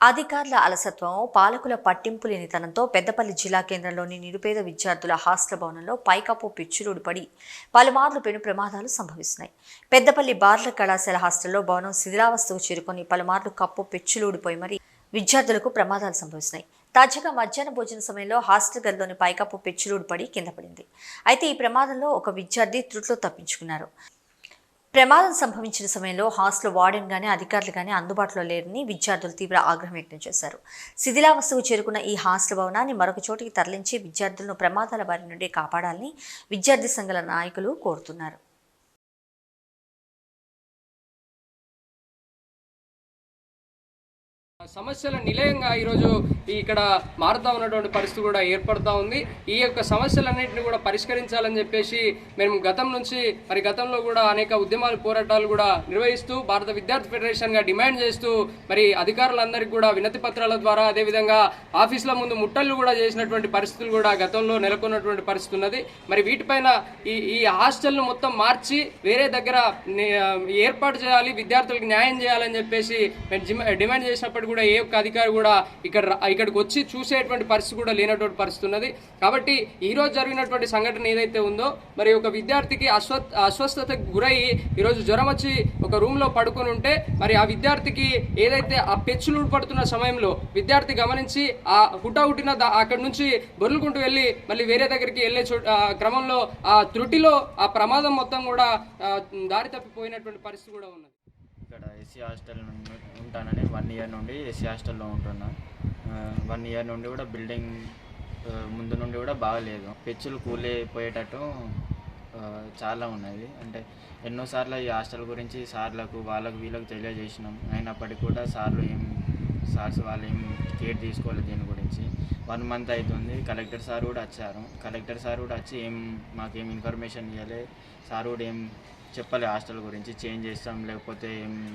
అధికారుల అలసత్వం పాలకుల పట్టింపు లేనితనంతో పెద్దపల్లి జిల్లా కేంద్రంలోని నిరుపేద విద్యార్థుల హాస్టల్ భవనంలో పైకప్పు పిచ్చులుడు పడి పలుమార్లు పెను ప్రమాదాలు సంభవిస్తున్నాయి. పెద్దపల్లి బార్ల కళాశాల హాస్టల్లో భవనం శిథిలావస్థకు చేరుకొని పలుమార్లు కప్పు పెచ్చులుడిపోయి మరి విద్యార్థులకు ప్రమాదాలు సంభవిస్తున్నాయి. తాజాగా మధ్యాహ్న భోజన సమయంలో హాస్టల్ గదిలోని పైకప్పు పెచ్చులుడు పడి కింద పడింది. అయితే ఈ ప్రమాదంలో ఒక విద్యార్థి త్రుట్లో తప్పించుకున్నారు. ప్రమాదం సంభవించిన సమయంలో హాస్టల్ వార్డెన్ గానీ అధికారులు గానీ అందుబాటులో లేరని విద్యార్థులు తీవ్ర ఆగ్రహం వ్యక్తం చేశారు. శిథిలావస్థకు చేరుకున్న ఈ హాస్టల్ భవనాన్ని మరొక చోటికి తరలించి విద్యార్థులను ప్రమాదాల బారి నుండి కాపాడాలని విద్యార్థి సంఘాల నాయకులు కోరుతున్నారు. సమస్యల నిలయంగా ఈరోజు ఇక్కడ మారుతా ఉన్నటువంటి పరిస్థితి కూడా ఏర్పడుతూ ఉంది. ఈ యొక్క సమస్యలన్నింటినీ కూడా పరిష్కరించాలని చెప్పేసి మేము గతం నుంచి మరి గతంలో కూడా అనేక ఉద్యమాలు పోరాటాలు కూడా నిర్వహిస్తూ భారత విద్యార్థి ఫెడరేషన్గా డిమాండ్ చేస్తూ మరి అధికారులందరికీ కూడా వినతి పత్రాల ద్వారా అదేవిధంగా ఆఫీసుల ముందు ముట్టళ్ళు కూడా చేసినటువంటి పరిస్థితులు కూడా గతంలో నెలకొన్నటువంటి పరిస్థితి ఉన్నది. మరి వీటిపైన ఈ ఈ హాస్టల్ను మొత్తం మార్చి వేరే దగ్గర ఏర్పాటు చేయాలి విద్యార్థులకు న్యాయం చేయాలని చెప్పేసి మేము డిమాండ్ చేసినప్పుడు కూడా ఏ ఒక్క అధికారి కూడా ఇక్కడ ఇక్కడికి వచ్చి చూసేటువంటి పరిస్థితి కూడా లేనటువంటి పరిస్థితి ఉన్నది. కాబట్టి ఈ రోజు జరిగినటువంటి సంఘటన ఏదైతే ఉందో మరి ఒక విద్యార్థికి అస్వ అస్వస్థతకు గురయ్యి ఈరోజు జ్వరం వచ్చి ఒక రూమ్లో పడుకొని ఉంటే మరి ఆ విద్యార్థికి ఏదైతే ఆ పెచ్చులు పడుతున్న సమయంలో విద్యార్థి గమనించి ఆ హుటాహుటిన దా- అక్కడి నుంచి బొర్లుకుంటూ వెళ్ళి మళ్ళీ వేరే దగ్గరికి వెళ్ళే ఆ క్రమంలో ఆ త్రుటిలో ఆ ప్రమాదం మొత్తం కూడా దారి తప్పిపోయినటువంటి పరిస్థితి కూడా ఉన్నది. ఇక్కడ ఎస్సీ హాస్టల్ నుండి ఉంటానని వన్ ఇయర్ నుండి ఎస్సీ హాస్టల్లో ఉంటున్నా. వన్ ఇయర్ నుండి కూడా బిల్డింగ్ ముందు నుండి కూడా బాగలేదు. పెచ్చులు కూలిపోయేటట్టు చాలా ఉన్నాయి. అంటే ఎన్నోసార్లు ఈ హాస్టల్ గురించి సార్లకు వాళ్ళకు వీళ్ళకు తెలియజేసినాం. అయినప్పటికీ కూడా సార్లు ఏం సార్స్ వాళ్ళు ఏం కేర్ తీసుకోలేదు దీని గురించి. వన్ మంత్ అవుతుంది కలెక్టర్ సార్ కూడా వచ్చారు. కలెక్టర్ సార్ కూడా వచ్చి ఏం మాకేం ఇన్ఫర్మేషన్ ఇవ్వలే సార్ కూడా ఏం చెప్పాలి హాస్టల్ గురించి చేంజ్ చేస్తాం లేకపోతే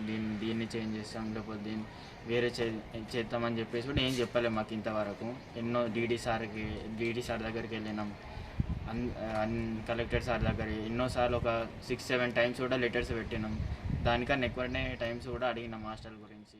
దీన్ని దీన్ని చేంజ్ చేస్తాం లేకపోతే దీన్ని వేరే చే చేద్దామని చెప్పేసి కూడా ఏం చెప్పలే మాకు ఇంతవరకు. ఎన్నో డీడీ సార్కి డీడీ సార్ దగ్గరికి వెళ్ళినాం. అన్ అన్ కలెక్టర్ సార్ దగ్గర ఎన్నోసార్లు ఒక సిక్స్ సెవెన్ టైమ్స్ కూడా లెటర్స్ పెట్టినాం. దానికన్నా ఎక్కువనే టైమ్స్ కూడా అడిగినాం హాస్టల్ గురించి.